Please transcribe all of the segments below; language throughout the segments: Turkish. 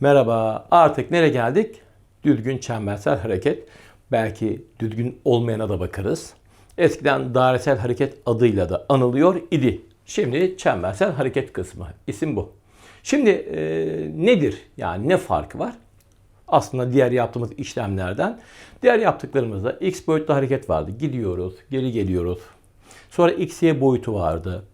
Merhaba. Artık nereye geldik? Düzgün çembersel hareket. Belki düzgün olmayana da bakarız. Eskiden dairesel hareket adıyla da anılıyor idi. Şimdi çembersel hareket kısmı. İsim bu. Şimdi e, nedir? Yani ne farkı var? Aslında diğer yaptığımız işlemlerden. Diğer yaptıklarımızda x boyutlu hareket vardı. Gidiyoruz, geri geliyoruz. Sonra x, y boyutu vardı.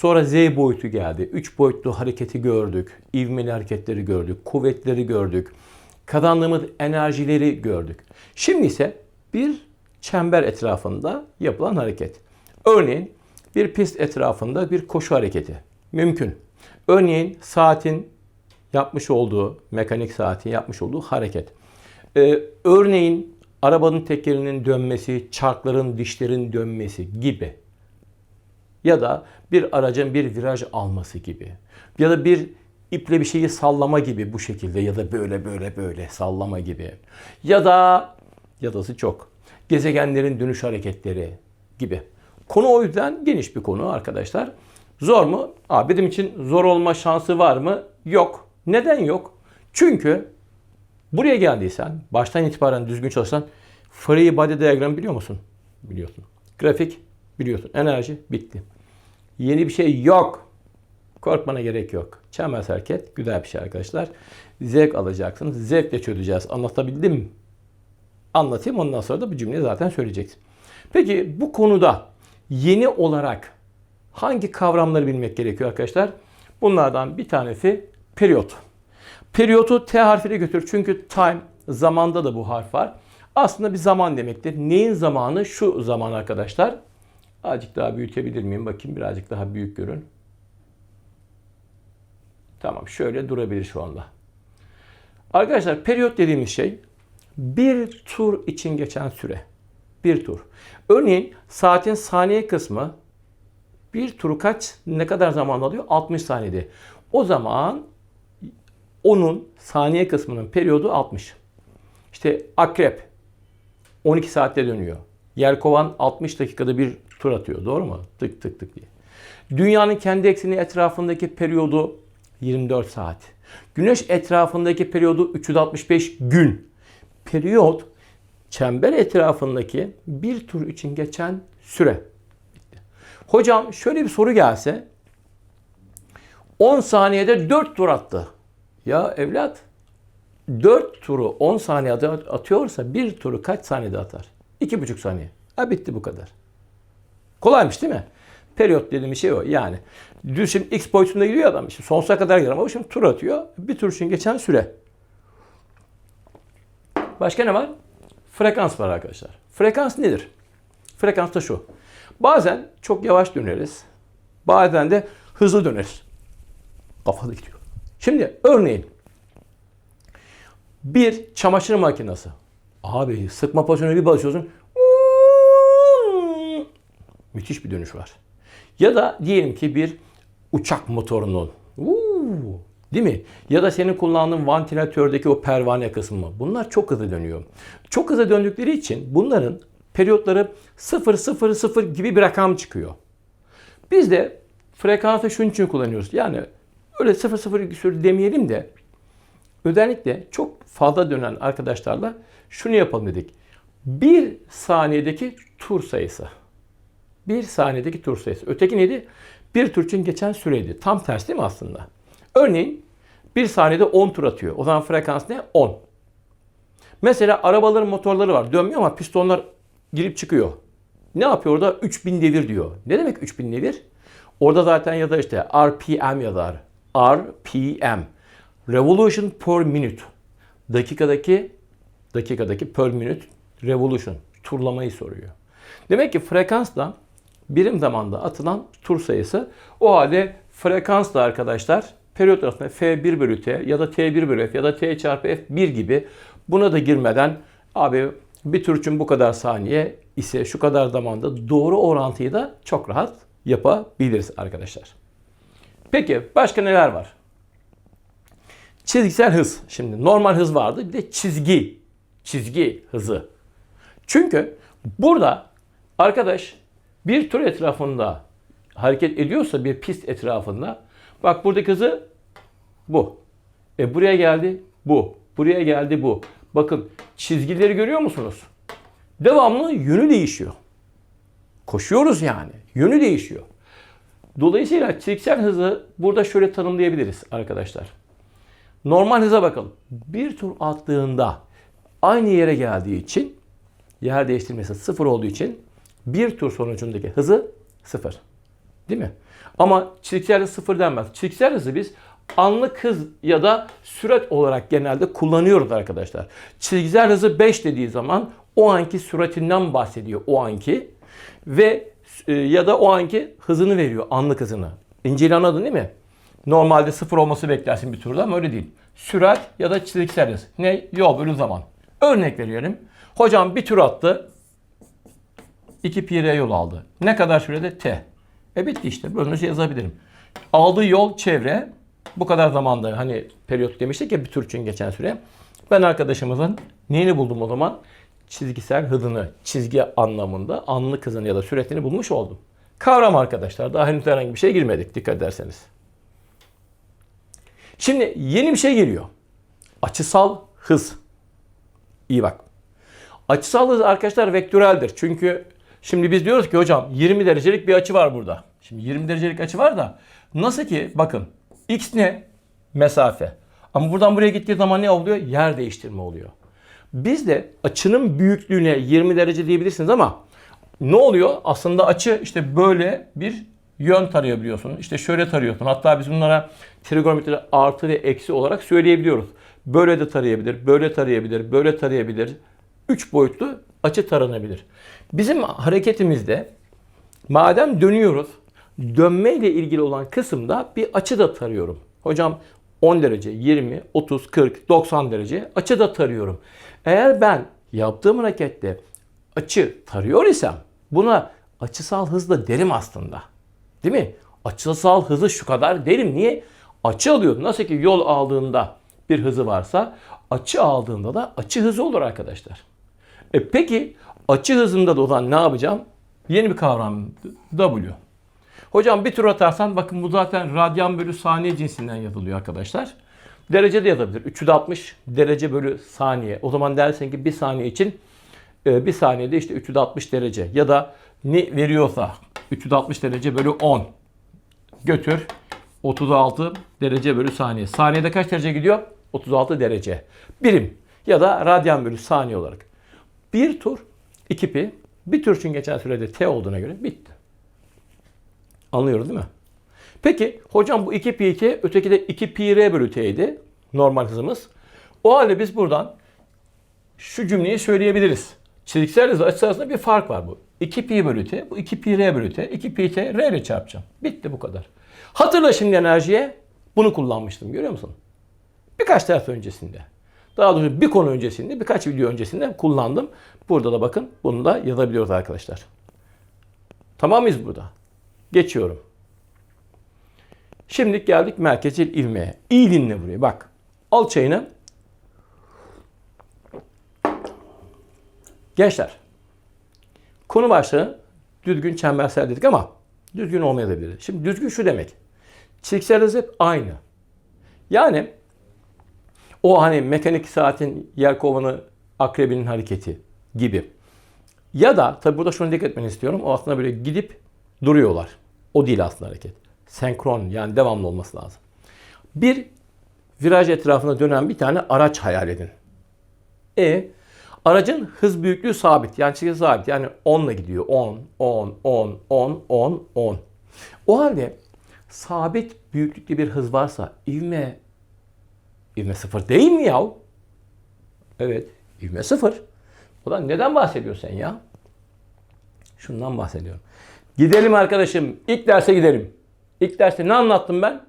Sonra z boyutu geldi. 3 boyutlu hareketi gördük. İvmeli hareketleri gördük. Kuvvetleri gördük. Kazandığımız enerjileri gördük. Şimdi ise bir çember etrafında yapılan hareket. Örneğin bir pist etrafında bir koşu hareketi. Mümkün. Örneğin saatin yapmış olduğu, mekanik saatin yapmış olduğu hareket. Ee, örneğin arabanın tekerinin dönmesi, çarkların, dişlerin dönmesi gibi ya da bir aracın bir viraj alması gibi ya da bir iple bir şeyi sallama gibi bu şekilde ya da böyle böyle böyle sallama gibi ya da yadası çok gezegenlerin dönüş hareketleri gibi. Konu o yüzden geniş bir konu arkadaşlar. Zor mu? Aa, benim için zor olma şansı var mı? Yok. Neden yok? Çünkü buraya geldiysen, baştan itibaren düzgün çalışsan free body diagram biliyor musun? Biliyorsun. Grafik biliyorsun. Enerji bitti. Yeni bir şey yok. Korkmana gerek yok. Çember hareket güzel bir şey arkadaşlar. Zevk alacaksınız. Zevkle çözeceğiz. Anlatabildim mi? Anlatayım ondan sonra da bu cümleyi zaten söyleyeceksin. Peki bu konuda yeni olarak hangi kavramları bilmek gerekiyor arkadaşlar? Bunlardan bir tanesi periyot. Periyotu T harfiyle götür. Çünkü time zamanda da bu harf var. Aslında bir zaman demektir. Neyin zamanı? Şu zaman arkadaşlar. Azıcık daha büyütebilir miyim? Bakayım birazcık daha büyük görün. Tamam şöyle durabilir şu anda. Arkadaşlar periyot dediğimiz şey bir tur için geçen süre. Bir tur. Örneğin saatin saniye kısmı bir turu kaç ne kadar zaman alıyor? 60 saniyede. O zaman onun saniye kısmının periyodu 60. İşte akrep 12 saatte dönüyor. Yelkovan 60 dakikada bir tur atıyor. Doğru mu? Tık tık tık diye. Dünyanın kendi ekseni etrafındaki periyodu 24 saat. Güneş etrafındaki periyodu 365 gün. Periyot çember etrafındaki bir tur için geçen süre. Hocam şöyle bir soru gelse 10 saniyede 4 tur attı. Ya evlat 4 turu 10 saniyede atıyorsa bir turu kaç saniyede atar? 2,5 saniye. Ha bitti bu kadar. Kolaymış değil mi? Periyot dediğim şey o. Yani düz şimdi x boyutunda gidiyor adam. Şimdi sonsuza kadar gidiyor ama şimdi tur atıyor. Bir tur için geçen süre. Başka ne var? Frekans var arkadaşlar. Frekans nedir? Frekans da şu. Bazen çok yavaş döneriz. Bazen de hızlı döneriz. Kafada gidiyor. Şimdi örneğin bir çamaşır makinesi. Abi sıkma pozisyonuna bir basıyorsun. Müthiş bir dönüş var. Ya da diyelim ki bir uçak motorunun. Uuu, değil mi? Ya da senin kullandığın vantilatördeki o pervane kısmı. Bunlar çok hızlı dönüyor. Çok hızlı döndükleri için bunların periyotları 0 0 0 gibi bir rakam çıkıyor. Biz de frekansı şunun için kullanıyoruz. Yani öyle 0 0 sürü demeyelim de özellikle çok fazla dönen arkadaşlarla şunu yapalım dedik. Bir saniyedeki tur sayısı. Bir saniyedeki tur sayısı. Öteki neydi? Bir tur için geçen süreydi. Tam tersi değil mi aslında? Örneğin bir saniyede 10 tur atıyor. O zaman frekans ne? 10. Mesela arabaların motorları var. Dönmüyor ama pistonlar girip çıkıyor. Ne yapıyor orada? 3000 devir diyor. Ne demek 3000 devir? Orada zaten ya da işte RPM yazar. RPM. Revolution per minute. Dakikadaki dakikadaki per minute revolution. Turlamayı soruyor. Demek ki frekans da birim zamanda atılan tur sayısı. O halde frekans da arkadaşlar periyot arasında F1 bölü T ya da T1 bölü F ya da T çarpı F1 gibi buna da girmeden abi bir tur için bu kadar saniye ise şu kadar zamanda doğru orantıyı da çok rahat yapabiliriz arkadaşlar. Peki başka neler var? Çizgisel hız. Şimdi normal hız vardı bir de çizgi. Çizgi hızı. Çünkü burada arkadaş bir tur etrafında hareket ediyorsa bir pist etrafında bak buradaki hızı bu. E buraya geldi bu. Buraya geldi bu. Bakın çizgileri görüyor musunuz? Devamlı yönü değişiyor. Koşuyoruz yani. Yönü değişiyor. Dolayısıyla çizgisel hızı burada şöyle tanımlayabiliriz arkadaşlar. Normal hıza bakalım. Bir tur attığında aynı yere geldiği için yer değiştirmesi sıfır olduğu için bir tur sonucundaki hızı sıfır. Değil mi? Ama hız sıfır denmez. Çizgisel hızı biz anlık hız ya da sürat olarak genelde kullanıyoruz arkadaşlar. Çizgisel hızı 5 dediği zaman o anki süratinden bahsediyor o anki ve e, ya da o anki hızını veriyor anlık hızını. İncil'i anladın değil mi? Normalde sıfır olması beklersin bir turda ama öyle değil. Sürat ya da çizgisel hız. Ne? Yol bölü zaman. Örnek veriyorum. Hocam bir tur attı. 2 pi yol aldı. Ne kadar sürede? T. E bitti işte. Böylece yazabilirim. Aldığı yol çevre. Bu kadar zamanda hani periyot demiştik ya bir tur için geçen süre. Ben arkadaşımızın neyini buldum o zaman? Çizgisel hızını, çizgi anlamında anlık hızını ya da süretini bulmuş oldum. Kavram arkadaşlar. Daha henüz herhangi bir şey girmedik dikkat ederseniz. Şimdi yeni bir şey geliyor. Açısal hız. İyi bak. Açısal hız arkadaşlar vektöreldir. Çünkü şimdi biz diyoruz ki hocam 20 derecelik bir açı var burada. Şimdi 20 derecelik açı var da nasıl ki bakın x ne? Mesafe. Ama buradan buraya gittiği zaman ne oluyor? Yer değiştirme oluyor. Biz de açının büyüklüğüne 20 derece diyebilirsiniz ama ne oluyor? Aslında açı işte böyle bir yön tarayabiliyorsun. İşte şöyle tarıyorsun. Hatta biz bunlara trigonometri artı ve eksi olarak söyleyebiliyoruz. Böyle de tarayabilir, böyle tarayabilir, böyle tarayabilir. Üç boyutlu açı taranabilir. Bizim hareketimizde madem dönüyoruz, dönme ile ilgili olan kısımda bir açı da tarıyorum. Hocam 10 derece, 20, 30, 40, 90 derece açı da tarıyorum. Eğer ben yaptığım harekette açı tarıyor isem buna açısal hız da derim aslında. Değil mi? Açısal hızı şu kadar derim. Niye? Açı alıyor. Nasıl ki yol aldığında bir hızı varsa açı aldığında da açı hızı olur arkadaşlar. E peki açı hızında da olan ne yapacağım? Yeni bir kavram W. Hocam bir tur atarsan bakın bu zaten radyan bölü saniye cinsinden yazılıyor arkadaşlar. Derece de yazabilir. 360 derece bölü saniye. O zaman dersin ki bir saniye için e, bir saniyede işte 360 derece ya da ne veriyorsa 360 derece bölü 10 götür 36 derece bölü saniye. Saniyede kaç derece gidiyor? 36 derece. Birim ya da radyan bölü saniye olarak. Bir tur 2 pi. Bir tur için geçen sürede t olduğuna göre bitti. Anlıyoruz değil mi? Peki hocam bu 2 pi 2 öteki de 2 pi r bölü t'ydi. Normal hızımız. O halde biz buradan şu cümleyi söyleyebiliriz. Çizgisel hız açısı arasında bir fark var bu. 2 pi bölü t, bu 2 pi r bölü t, 2 pi t r ile çarpacağım. Bitti bu kadar. Hatırla şimdi enerjiye bunu kullanmıştım görüyor musun? Birkaç ders öncesinde. Daha doğrusu bir konu öncesinde, birkaç video öncesinde kullandım. Burada da bakın bunu da yazabiliyoruz arkadaşlar. Tamam mıyız burada? Geçiyorum. Şimdi geldik merkezil ilmeğe. İyi dinle burayı bak. Al çayını. Gençler. Konu başlığı düzgün çembersel dedik ama düzgün olmayabilir. Şimdi düzgün şu demek. Çizgisel hız hep aynı. Yani o hani mekanik saatin yer kovanı akrebinin hareketi gibi. Ya da tabi burada şunu dikkat etmeni istiyorum. O aslında böyle gidip duruyorlar. O değil aslında hareket. Senkron yani devamlı olması lazım. Bir viraj etrafında dönen bir tane araç hayal edin. E aracın hız büyüklüğü sabit. Yani çizgi sabit. Yani 10 ile gidiyor. 10, 10, 10, 10, 10, 10. O halde sabit büyüklükte bir hız varsa ivme ivme sıfır değil mi ya? Evet. ivme sıfır. Da neden bahsediyorsun sen ya? Şundan bahsediyorum. Gidelim arkadaşım. İlk derse gidelim. İlk derste ne anlattım ben?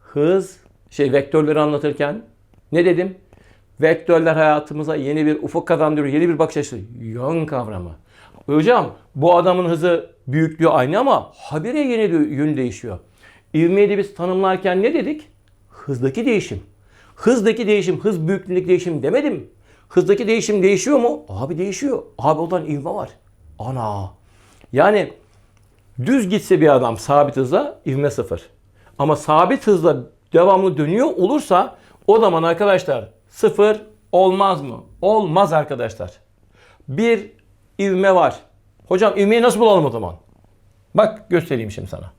Hız, şey vektörleri anlatırken ne dedim? Vektörler hayatımıza yeni bir ufuk kazandırıyor, yeni bir bakış açısı. Yön kavramı. Hocam bu adamın hızı büyüklüğü aynı ama habire yeni yön değişiyor. İvmeyi de biz tanımlarken ne dedik? Hızdaki değişim. Hızdaki değişim, hız büyüklüğündeki değişim demedim. Hızdaki değişim değişiyor mu? Abi değişiyor. Abi oradan ivme var. Ana. Yani düz gitse bir adam sabit hızla ivme sıfır. Ama sabit hızla devamlı dönüyor olursa O zaman arkadaşlar sıfır olmaz mı? Olmaz arkadaşlar. Bir ivme var. Hocam ivmeyi nasıl bulalım o zaman? Bak göstereyim şimdi sana.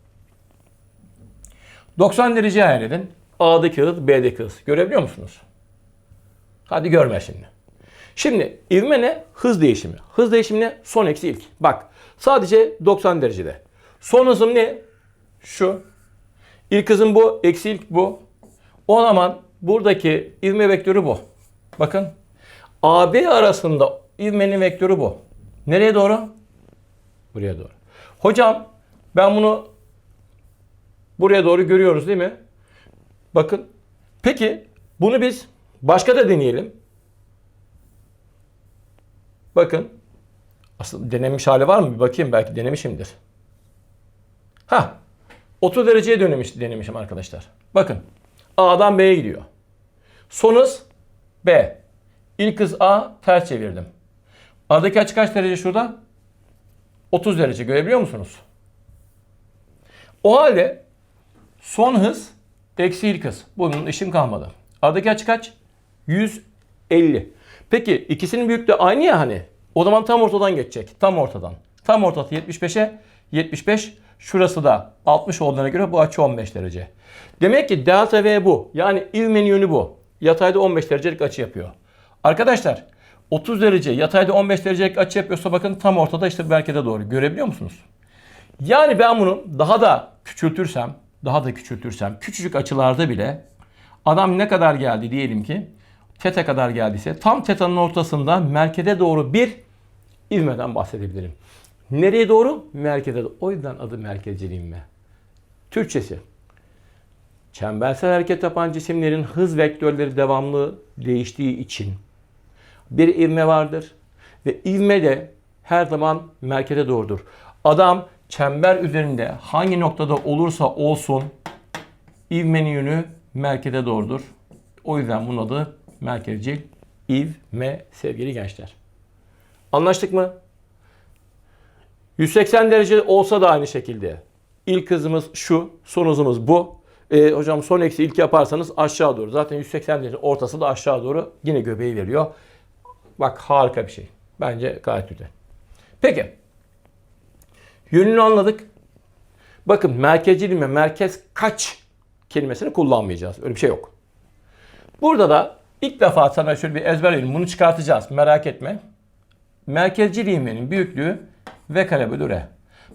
90 derece hayal edin. A'daki hız, B'deki hız. Görebiliyor musunuz? Hadi görme şimdi. Şimdi ivme ne? Hız değişimi. Hız değişimi ne? Son eksi ilk. Bak sadece 90 derecede. Son hızım ne? Şu. İlk hızım bu. Eksi ilk bu. O zaman buradaki ivme vektörü bu. Bakın. AB arasında ivmenin vektörü bu. Nereye doğru? Buraya doğru. Hocam ben bunu buraya doğru görüyoruz değil mi? Bakın. Peki bunu biz başka da deneyelim. Bakın. Asıl denemiş hali var mı? Bir bakayım belki denemişimdir. Ha. 30 dereceye dönmüş denemişim arkadaşlar. Bakın. A'dan B'ye gidiyor. Son hız B. İlk hız A ters çevirdim. Aradaki açı kaç derece şurada? 30 derece görebiliyor musunuz? O halde son hız eksi ilk hız. Bunun işim kalmadı. Aradaki açı kaç? 150. Peki ikisinin büyüklüğü aynı ya hani. O zaman tam ortadan geçecek. Tam ortadan. Tam ortası 75'e 75. Şurası da 60 olduğuna göre bu açı 15 derece. Demek ki delta V bu. Yani ivmenin yönü bu. Yatayda 15 derecelik açı yapıyor. Arkadaşlar 30 derece yatayda 15 derecelik açı yapıyorsa bakın tam ortada işte merkeze doğru. Görebiliyor musunuz? Yani ben bunu daha da küçültürsem, daha da küçültürsem küçücük açılarda bile adam ne kadar geldi diyelim ki teta kadar geldiyse tam tetanın ortasında merkeze doğru bir ivmeden bahsedebilirim. Nereye doğru? Merkeze doğru. O yüzden adı merkezcil ivme. Türkçesi. Çembersel hareket yapan cisimlerin hız vektörleri devamlı değiştiği için bir ivme vardır. Ve ivme de her zaman merkeze doğrudur. Adam çember üzerinde hangi noktada olursa olsun ivmenin yönü merkeze doğrudur. O yüzden bunun adı merkezcil ivme sevgili gençler. Anlaştık mı? 180 derece olsa da aynı şekilde. İlk hızımız şu, son hızımız bu. E, hocam son eksi ilk yaparsanız aşağı doğru. Zaten 180 derece ortası da aşağı doğru yine göbeği veriyor. Bak harika bir şey. Bence gayet güzel. Peki. Yönünü anladık. Bakın merkezcil ivme, merkez kaç kelimesini kullanmayacağız. Öyle bir şey yok. Burada da ilk defa sana şöyle bir ezber vereyim. Bunu çıkartacağız. Merak etme. Merkezcil ivmenin büyüklüğü V kare bölü R.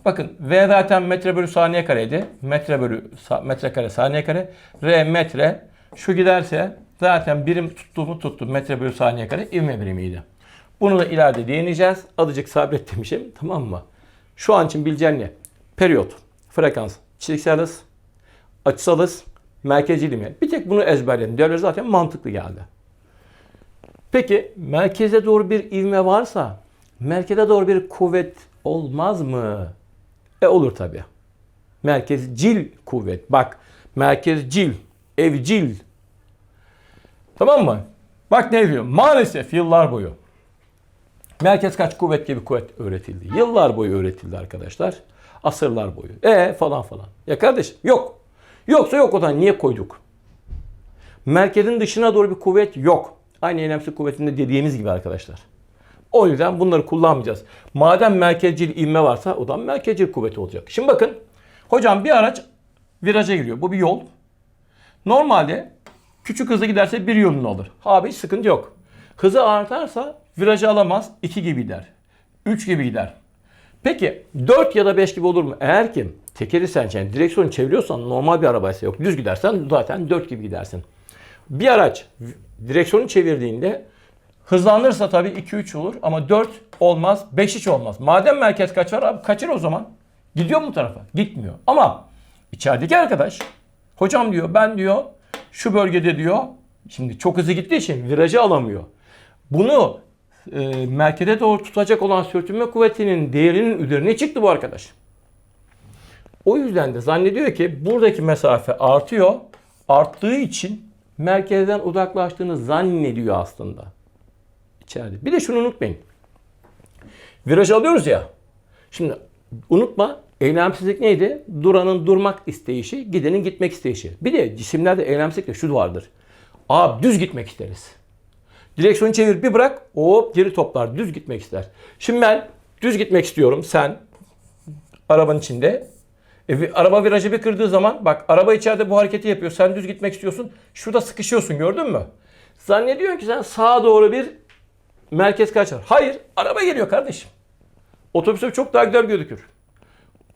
Bakın V zaten metre bölü saniye kareydi. Metre bölü metre kare saniye kare. R metre. Şu giderse zaten birim tuttuğumu tuttu. Metre bölü saniye kare ivme birimiydi. Bunu da ileride değineceğiz. Azıcık sabret demişim. Tamam mı? Şu an için bileceğin ne? Periyot, frekans, çizgisel hız, açısal hız, merkezcil ivme. Bir tek bunu ezberledim. Diğerleri zaten mantıklı geldi. Peki merkeze doğru bir ivme varsa merkeze doğru bir kuvvet olmaz mı? E olur tabi. Merkezcil kuvvet. Bak merkezcil, evcil. Tamam mı? Bak ne diyor? Maalesef yıllar boyu merkez kaç kuvvet gibi kuvvet öğretildi. Yıllar boyu öğretildi arkadaşlar. Asırlar boyu. E falan falan. Ya kardeş yok. Yoksa yok o zaman niye koyduk? Merkezin dışına doğru bir kuvvet yok. Aynı eylemsel kuvvetinde dediğimiz gibi arkadaşlar. O yüzden bunları kullanmayacağız. Madem merkezcil ivme varsa o zaman merkezcil kuvveti olacak. Şimdi bakın. Hocam bir araç viraja giriyor. Bu bir yol. Normalde küçük hızlı giderse bir yolunu alır. Abi hiç sıkıntı yok. Hızı artarsa virajı alamaz. 2 gibi gider. 3 gibi gider. Peki 4 ya da 5 gibi olur mu? Eğer ki tekeri sen yani direksiyonu çeviriyorsan normal bir arabaysa yok. Düz gidersen zaten 4 gibi gidersin. Bir araç direksiyonu çevirdiğinde hızlanırsa tabii 2-3 olur ama 4 olmaz, 5 hiç olmaz. Madem merkez kaçar abi kaçır o zaman. Gidiyor mu tarafa? Gitmiyor. Ama içerideki arkadaş hocam diyor ben diyor şu bölgede diyor şimdi çok hızlı gittiği için virajı alamıyor. Bunu e, merkeze doğru tutacak olan sürtünme kuvvetinin değerinin üzerine çıktı bu arkadaş. O yüzden de zannediyor ki buradaki mesafe artıyor. Arttığı için merkezden uzaklaştığını zannediyor aslında. İçeride. Bir de şunu unutmayın. Viraj alıyoruz ya. Şimdi unutma eylemsizlik neydi? Duranın durmak isteyişi, gidenin gitmek isteyişi. Bir de cisimlerde eylemsizlikte şu vardır. Abi düz gitmek isteriz. Direksiyonu çevir bir bırak hop geri toplar düz gitmek ister. Şimdi ben düz gitmek istiyorum sen arabanın içinde. E, araba virajı bir kırdığı zaman bak araba içeride bu hareketi yapıyor. Sen düz gitmek istiyorsun. Şurada sıkışıyorsun gördün mü? Zannediyorsun ki sen sağa doğru bir merkez kaçar. Hayır araba geliyor kardeşim. Otobüste çok daha güzel gözükür.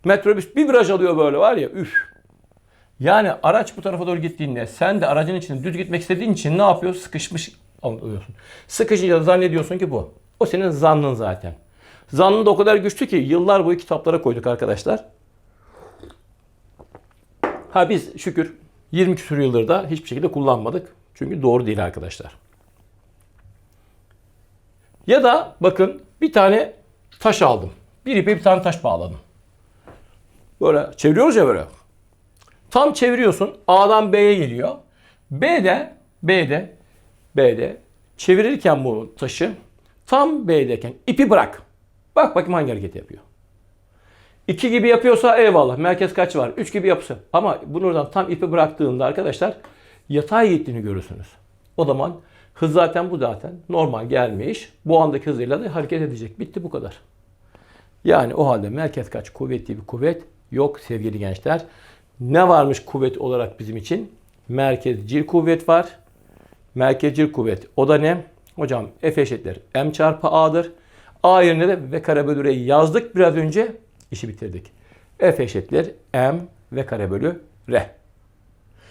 Metrobüs bir viraj alıyor böyle var ya üf. Yani araç bu tarafa doğru gittiğinde sen de aracın içinde düz gitmek istediğin için ne yapıyor? Sıkışmış oluyorsun. Sıkışınca zannediyorsun ki bu. O senin zannın zaten. Zannın da o kadar güçlü ki yıllar boyu kitaplara koyduk arkadaşlar. Ha biz şükür 20 küsur yıldır da hiçbir şekilde kullanmadık. Çünkü doğru değil arkadaşlar. Ya da bakın bir tane taş aldım. Bir ipe bir tane taş bağladım. Böyle çeviriyoruz ya böyle. Tam çeviriyorsun. A'dan B'ye geliyor. B'de B'de B'de çevirirken bu taşı tam B'deyken ipi bırak. Bak bakayım hangi hareket yapıyor. 2 gibi yapıyorsa eyvallah. Merkez kaç var? 3 gibi yapsa. Ama bunu oradan tam ipi bıraktığında arkadaşlar yatay gittiğini görürsünüz. O zaman hız zaten bu zaten. Normal gelmiş. Bu andaki hızıyla da hareket edecek. Bitti bu kadar. Yani o halde merkez kaç kuvvetli bir kuvvet yok sevgili gençler. Ne varmış kuvvet olarak bizim için? Merkezcil kuvvet var. Merkezcil kuvvet o da ne? Hocam F eşittir M çarpı A'dır. A yerine de V kare bölü R'yi yazdık biraz önce. işi bitirdik. F eşittir M V kare bölü R.